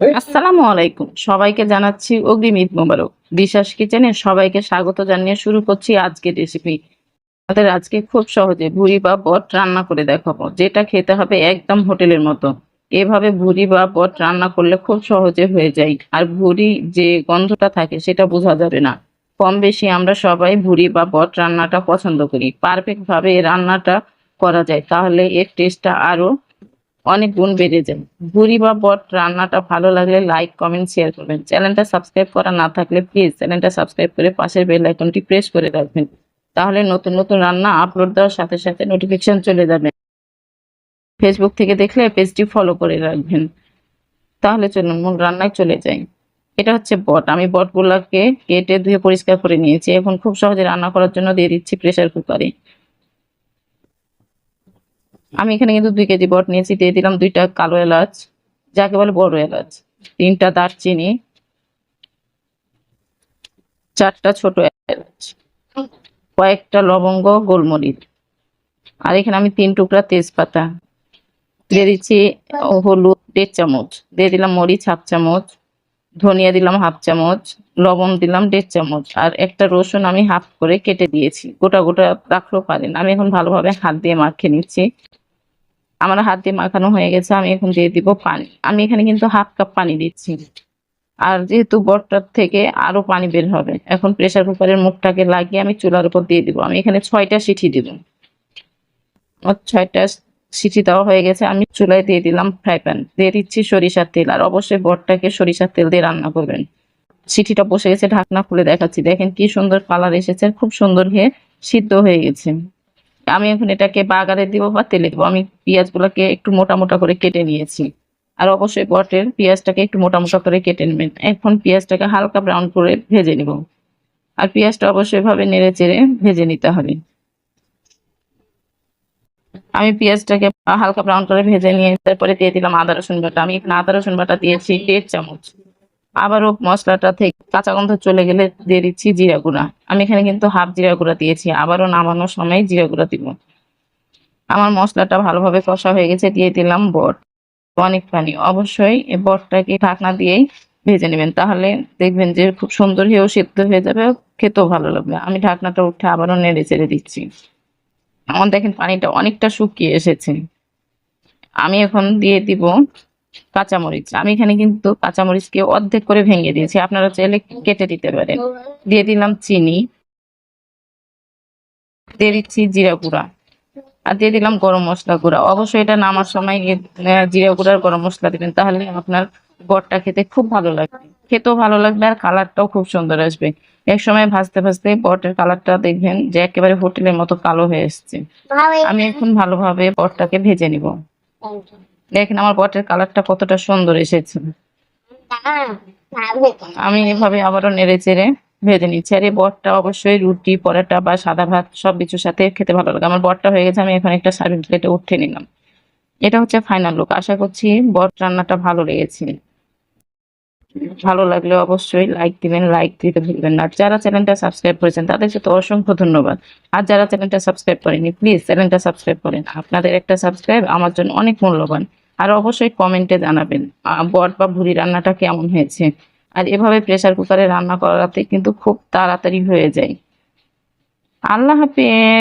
আসসালামু আলাইকুম। সবাইকে জানাচ্ছি অগ্রিম ঈদ মোবারক। বিশ্বাস কিচেনে সবাইকে স্বাগত জানিয়ে শুরু করছি আজকের রেসিপি আমাদের আজকে খুব সহজে ভুড়ি বা বট রান্না করে দেখাবো, যেটা খেতে হবে একদম হোটেলের মতো। এভাবে ভুড়ি বা বট রান্না করলে খুব সহজে হয়ে যায়। আর ভুড়ি যে গন্ধটা থাকে সেটা বোঝা যাবে না। কম বেশি আমরা সবাই ভুড়ি বা বট রান্নাটা পছন্দ করি। পারফেক্টভাবে এই রান্নাটা করা যায়, তাহলে এর টেস্টটা আরও অনেক গুণ বেড়ে যায় ভুড়ি বা বট রান্নাটা ভালো লাগলে লাইক কমেন্ট শেয়ার করবেন। চ্যানেলটা সাবস্ক্রাইব করা না থাকলে প্লিজ চ্যানেলটা সাবস্ক্রাইব করে পাশের বেল আইকনটি প্রেস করে রাখবেন। তাহলে নতুন নতুন রান্না আপলোড দেওয়ার সাথে সাথে নোটিফিকেশন চলে যাবে। ফেসবুক থেকে দেখলে পেজটি ফলো করে রাখবেন। তাহলে চলুন মূল রান্নায় চলে যাই। এটা হচ্ছে বট। আমি বটগুলোকে কেটে ধুয়ে পরিষ্কার করে নিয়েছি। এখন খুব সহজে রান্না করার জন্য দিয়ে দিচ্ছি প্রেশার কুকারে আমি এখানে কিন্তু দুই কেজি বট নিয়েছি, দিয়ে দিলাম দুইটা কালো এলাচ, যাকে বলে বড় এলাচ, তিনটা দারচিনি, চারটা ছোট এলাচ, কয়েকটা লবঙ্গ, গোলমরিচ। আর এখানে আমি তিন টুকরা তেজপাতা, দিয়ে দিচ্ছি হলুদ, দেড় চামচ, দিয়ে দিলাম মরিচ হাফ চামচ, ধনিয়া দিলাম হাফ চামচ, লবণ দিলাম দেড় চামচ, আর একটা রসুন আমি হাফ করে কেটে দিয়েছি। গোটা গোটা রাখলেও পারেন। আমি এখন ভালোভাবে হাত দিয়ে মাখিয়ে নিচ্ছি। আমার হাত দিয়ে মাখানো হয়ে গেছে, আমি এখন দিয়ে দিব পানি। আমি এখানে কিন্তু হাফ কাপ পানি দিচ্ছি। আর যেহেতু বটটার থেকে আরও পানি বের হবে, এখন প্রেসার কুকারের মুখটাকে লাগিয়ে আমি চুলার উপর দিয়ে দিব। আমি এখানে ছয়টা সিটি দিব। ছয়টা সিটি দেওয়া হয়ে গেছে, আমি চুলায় দিয়ে দিলাম ফ্রাই প্যান দিয়ে দিচ্ছি সরিষার তেল, আর অবশ্যই বটটাকে সরিষার তেল দিয়ে রান্না করবেন। সিটিটা বসে গেছে, ঢাকনা খুলে দেখাচ্ছি। দেখেন কি সুন্দর কালার এসেছে, খুব সুন্দর হয়ে সিদ্ধ হয়ে গেছে। আমি এখন এটাকে বাগারে দিব বা তেলে দিব। আমি পেঁয়াজগুলোকে একটু মোটা মোটা করে কেটে নিয়েছি। আর অবশ্যই বটের পেঁয়াজটাকে একটু মোটা মোটা করে কেটে নেবেন। এখন পেঁয়াজটাকে হালকা ব্রাউন করে ভেজে নিব। আর পেঁয়াজটা অবশ্যই ভাবে নেড়ে চেড়ে ভেজে নিতে হবে। আমি পেঁয়াজটাকে হালকা ব্রাউন করে ভেজে নিয়ে তারপরে দিয়ে দিলাম আদা রসুন বাটা। আমি এখানে আদা রসুন বাটা দিয়েছি দেড় চামচ। আবারও মশলাটা থেকে কাঁচা গন্ধ চলে গেলে দিয়ে দিচ্ছি জিরা গুঁড়া। আমি এখানে কিন্তু হাফ জিরা গুঁড়া দিয়েছি, আবারও নামানোর সময় জিরা গুঁড়া দিব। আমার মশলাটা ভালোভাবে কষা হয়ে গেছে, দিয়ে দিলাম বট। অনেক পানি। অবশ্যই এই বটটাকে ঢাকনা দিয়েই ভেজে নেবেন, তাহলে দেখবেন যে খুব সুন্দর হয়েও সিদ্ধ হয়ে যাবে, খেতেও ভালো লাগবে। আমি ঢাকনাটা উঠে আবারও নেড়ে চেড়ে দিচ্ছি। আমার দেখেন পানিটা অনেকটা শুকিয়ে এসেছে। আমি এখন দিয়ে দিব কাঁচামরিচ। আমি এখানে কিন্তু কাঁচামরিচকে অর্ধেক করে ভেঙে দিয়েছি। আপনারা চাইলে কেটে দিতে পারেন। দিয়ে দিলাম চিনি। দিয়ে দিচ্ছি জিরা গুঁড়া। আর দিয়ে দিলাম গরম মশলা গুঁড়া। অবশ্যই এটা নামার সময় জিরা গুঁড়ার গরম মশলা দিবেন। তাহলে আপনার বটটা খেতে খুব ভালো লাগবে। খেতেও ভালো লাগবে আর কালারটাও খুব সুন্দর আসবে। এক সময় ভাজতে ভাজতে বটের কালারটা দেখবেন যে একেবারে হোটেলের মতো কালো হয়ে এসছে। আমি এখন ভালোভাবে বটটাকে ভেজে নিব। দেখেন আমার বটের কালারটা কতটা সুন্দর এসেছে। আমি এভাবে আবারও নেড়ে চেড়ে ভেজে নিচ্ছি। আর এই বটটা অবশ্যই রুটি, পরোটা বা সাদা ভাত সব কিছুর সাথে খেতে ভালো লাগে। আমার বটটা হয়ে গেছে, আমি এখন একটা সার্ভিস প্লেটে উঠে নিলাম। এটা হচ্ছে ফাইনাল লুক আশা করছি বট রান্নাটা ভালো লেগেছে। ভালো লাগলে অবশ্যই লাইক দিবেন লাইক দিতে ভুলবেন না। যারা চ্যানেলটা সাবস্ক্রাইব করেছেন, তাদের সাথে অসংখ্য ধন্যবাদ। আর যারা চ্যানেলটা সাবস্ক্রাইব করেনি প্লিজ চ্যানেলটা সাবস্ক্রাইব করেন। আপনাদের একটা সাবস্ক্রাইব আমার জন্য অনেক মূল্যবান। আর অবশ্যই কমেন্টে জানাবেন বট বা ভুড়ি রান্নাটা কেমন হয়েছে? আর এভাবে প্রেসার কুকারে রান্না করাতে কিন্তু খুব তাড়াতাড়ি হয়ে যায়। আল্লাহ হাফেজ।